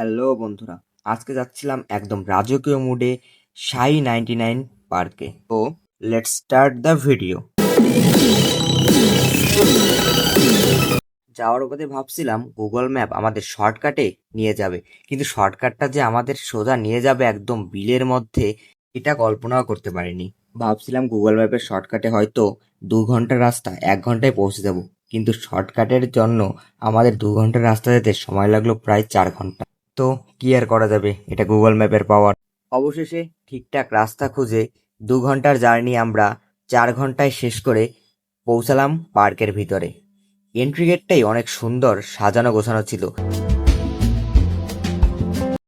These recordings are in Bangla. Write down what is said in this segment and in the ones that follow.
হ্যালো বন্ধুরা, আজকে যাচ্ছিলাম একদম রাজকীয় মুডে সাই নাইনটি নাইন পার্কে তো লেট স্টার্ট দ্য ভিডিও যাওয়ার পথে ভাবছিলাম গুগল ম্যাপ আমাদের শর্টকাটে নিয়ে যাবে, কিন্তু শর্টকাটটা যে আমাদের সোজা নিয়ে যাবে একদম বিলের মধ্যে, এটা কল্পনাও করতে পারিনি। ভাবছিলাম গুগল ম্যাপের শর্টকাটে হয়তো দু ঘণ্টার রাস্তা, এক ঘন্টায় পৌঁছে যাব, কিন্তু শর্টকাটের জন্য আমাদের দু ঘণ্টার রাস্তা যেতে সময় লাগল প্রায় চার ঘণ্টা। তো কি আর করা যাবে? এটা গুগল ম্যাপের পাওয়ার অবশেষে ঠিকঠাক রাস্তা খুঁজে দু ঘণ্টার জার্নি আমরা চার ঘন্টায় শেষ করে পৌঁছালাম পার্কের ভিতরে। এন্ট্রি গেটটাই অনেক সুন্দর সাজানো গোছানো ছিল।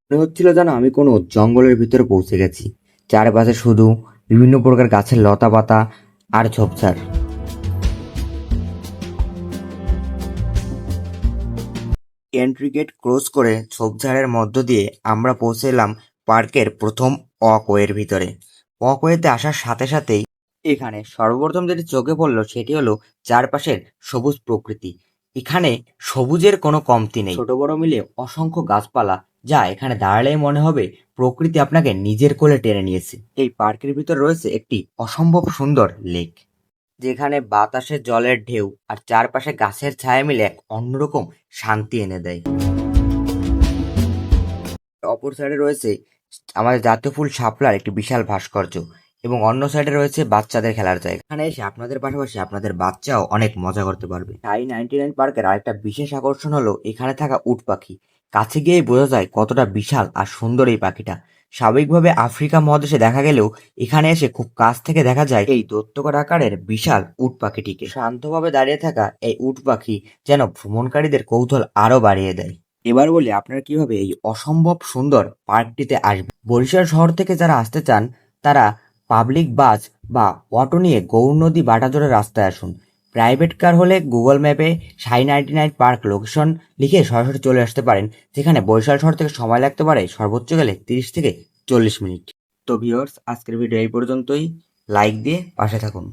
মনে হচ্ছিল যেন আমি কোনো জঙ্গলের ভিতরে পৌঁছে গেছি। চারপাশে শুধু বিভিন্ন প্রকার গাছের লতা পাতা আর ঝোপঝাড়। এন্ট্রি গেট ক্লোজ করে ঝোপঝাড়ের মধ্য দিয়ে আমরা পৌঁছে এলাম পার্কের প্রথম ওয়াকওয়ের ভিতরে। ওয়াকওয়েতে আসার সাথে সাথেই এখানে সর্বপ্রথম যেটি চোখে পড়ল সেটি হলো চারপাশের সবুজ প্রকৃতি। এখানে সবুজের কোনো কমতি নেই। ছোট বড় মিলে অসংখ্য গাছপালা যা এখানে দাঁড়ালেই মনে হবে প্রকৃতি আপনাকে নিজের কোলে টেনে নিয়েছে। এই পার্কের ভিতর রয়েছে একটি অসম্ভব সুন্দর লেক যেখানে বাতাসে জলের ঢেউ আর চারপাশে গাছের ছায়া মিলে এক অন্যরকম শান্তি এনে দেয়। অপর সাইডে রয়েছে আমাদের জাতীয় ফুল শাপলার একটি বিশাল ভাস্কর্য এবং অন্য সাইডে রয়েছে বাচ্চাদের খেলার জায়গা। এখানে এসে আপনাদের পাশাপাশি আপনাদের বাচ্চাও অনেক মজা করতে পারবে। টাই নাইনটি নাইন পার্কের আরেকটা বিশেষ আকর্ষণ হলো এখানে থাকা উট পাখি। কাছে গিয়েই বোঝা যায় কতটা বিশাল আর সুন্দর এই পাখিটা। স্বাভাবিকভাবে আফ্রিকা মহাদেশে দেখা গেলেও এখানে এসে খুব কাছ থেকে দেখা যায় এই দত্তকর আকারের বিশাল উট পাখিটিকে। শান্তভাবে দাঁড়িয়ে থাকা এই উট পাখি যেন ভ্রমণকারীদের কৌতূহল আরও বাড়িয়ে দেয়। এবার বলি আপনারা কীভাবে এই অসম্ভব সুন্দর পার্কটিতে আসবেন। বরিশাল শহর থেকে যারা আসতে চান, তারা পাবলিক বাস বা অটো নিয়ে গৌর নদী বাটাজোড়া রাস্তায় আসুন। প্রাইভেট কার হলে গুগল ম্যাপে সাই নাইনটি নাইন পার্ক লোকেশন লিখে সরাসরি চলে আসতে পারেন, যেখানে বরিশাল শহর থেকে সময় লাগতে পারে সর্বোচ্চ গেলে তিরিশ থেকে চল্লিশ মিনিট। তো ভিওর্স আজকের ভিডিও এই পর্যন্তই। লাইক দিয়ে পাশে থাকুন।